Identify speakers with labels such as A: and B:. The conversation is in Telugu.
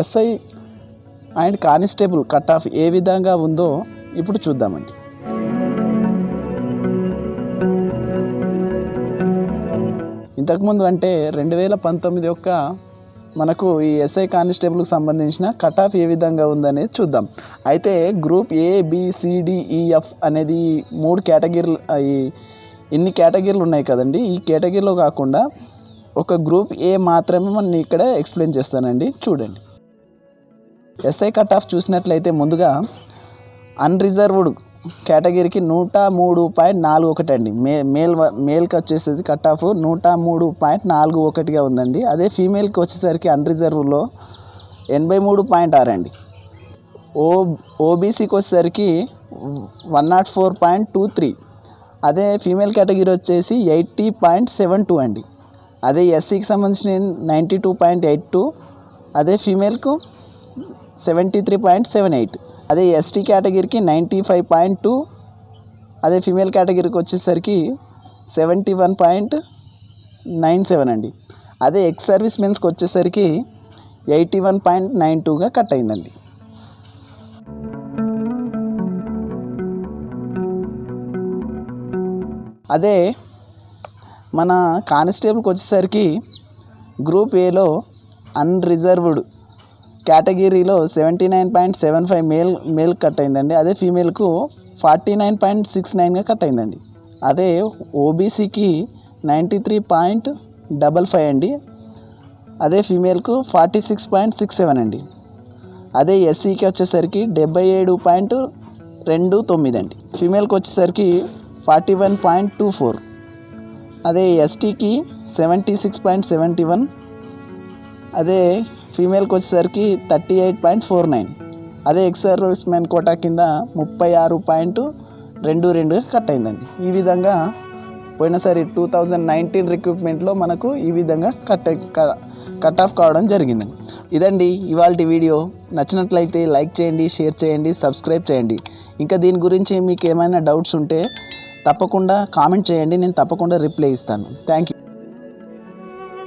A: SI and constable cut off ఏ విధంగా ఉందో ఇప్పుడు చూద్దామండి. ఇంతకుముందు అంటే రెండు వేల పంతొమ్మిది యొక్క మనకు ఈ ఎస్ఐ కానిస్టేబుల్కి సంబంధించిన కట్ ఆఫ్ ఏ విధంగా ఉందనేది చూద్దాం. అయితే గ్రూప్ ఏ బిసిడిఈఎఫ్ e, అనేది మూడు కేటగిరీలు ఈ ఇన్ని కేటగిరీలు ఉన్నాయి కదండి? ఈ కేటగిరీలో కాకుండా ఒక గ్రూప్ ఏ మాత్రమే మనం ఇక్కడ ఎక్స్ప్లెయిన్ చేస్తానండి. చూడండి. ఎస్ఐ కట్ ఆఫ్ చూసినట్లయితే ముందుగా అన్రిజర్వ్డ్ కేటగిరీకి నూట మూడు పాయింట్ నాలుగు ఒకటి అండి. మే మేల్ మేల్కి వచ్చేసేది కట్ ఆఫ్ నూట మూడు పాయింట్ నాలుగు ఒకటిగా ఉందండి. అదే ఫీమేల్కి వచ్చేసరికి అన్రిజర్వ్లో ఎనభై మూడు పాయింట్ ఆరు అండి. ఓ ఓబీసీకి వచ్చేసరికి one nought four point two three. అదే ఫీమేల్ కేటగిరీ వచ్చేసి ఎయిటీ పాయింట్ సెవెన్ టూ అండి. అదే ఎస్సీకి సంబంధించిన ninety two point eight two. అదే ఫీమేల్కు seventy three point seven eight. అదే ఎస్టీ కేటగిరీకి నైంటీ ఫైవ్ పాయింట్ టూ అదే ఫీమేల్ కేటగిరీకి వచ్చేసరికి seventy one point nine seven అండి. అదే ఎక్స్ సర్వీస్ మెన్స్కి వచ్చేసరికి ఎయిటీ వన్ పాయింట్ నైన్ టూగా కట్ అయిందండి. అదే మన కానిస్టేబుల్కి వచ్చేసరికి గ్రూప్ ఏలో అన్రిజర్వ్డ్ కేటగిరీలో seventy nine point seven five male male cut అయిందండి. అదే ఫీమేల్కు ఫార్టీ నైన్ పాయింట్ సిక్స్ నైన్గా కట్ అయిందండి. అదే ఓబీసీకి ninety three point double five అండి. అదే ఫీమేల్కు forty six point six seven అండి. అదే ఎస్సీకి వచ్చేసరికి డెబ్బై ఏడు పాయింట్ రెండు తొమ్మిది అండి. ఫీమేల్కి వచ్చేసరికి forty one point two four. అదే ఎస్టీకి seventy six point seventy one. అదే ఫీమేల్కి వచ్చేసరికి thirty eight point four nine. అదే ఎక్స్ సర్వీస్ మ్యాన్ కోటా కింద ముప్పై ఆరు పాయింట్ రెండు రెండుగా కట్ అయిందండి ఈ విధంగా పోయినసారి టూ థౌజండ్ నైన్టీన్ రిక్రూట్మెంట్లో మనకు ఈ విధంగా కట్ కట్ ఆఫ్ కావడం జరిగిందండి ఇదండి ఇవాళ వీడియో. నచ్చినట్లయితే లైక్ చేయండి షేర్ చేయండి సబ్స్క్రైబ్ చేయండి. ఇంకా దీని గురించి మీకు ఏమైనా డౌట్స్ ఉంటే తప్పకుండా కామెంట్ చేయండి నేను తప్పకుండా రిప్లై ఇస్తాను. Thank you.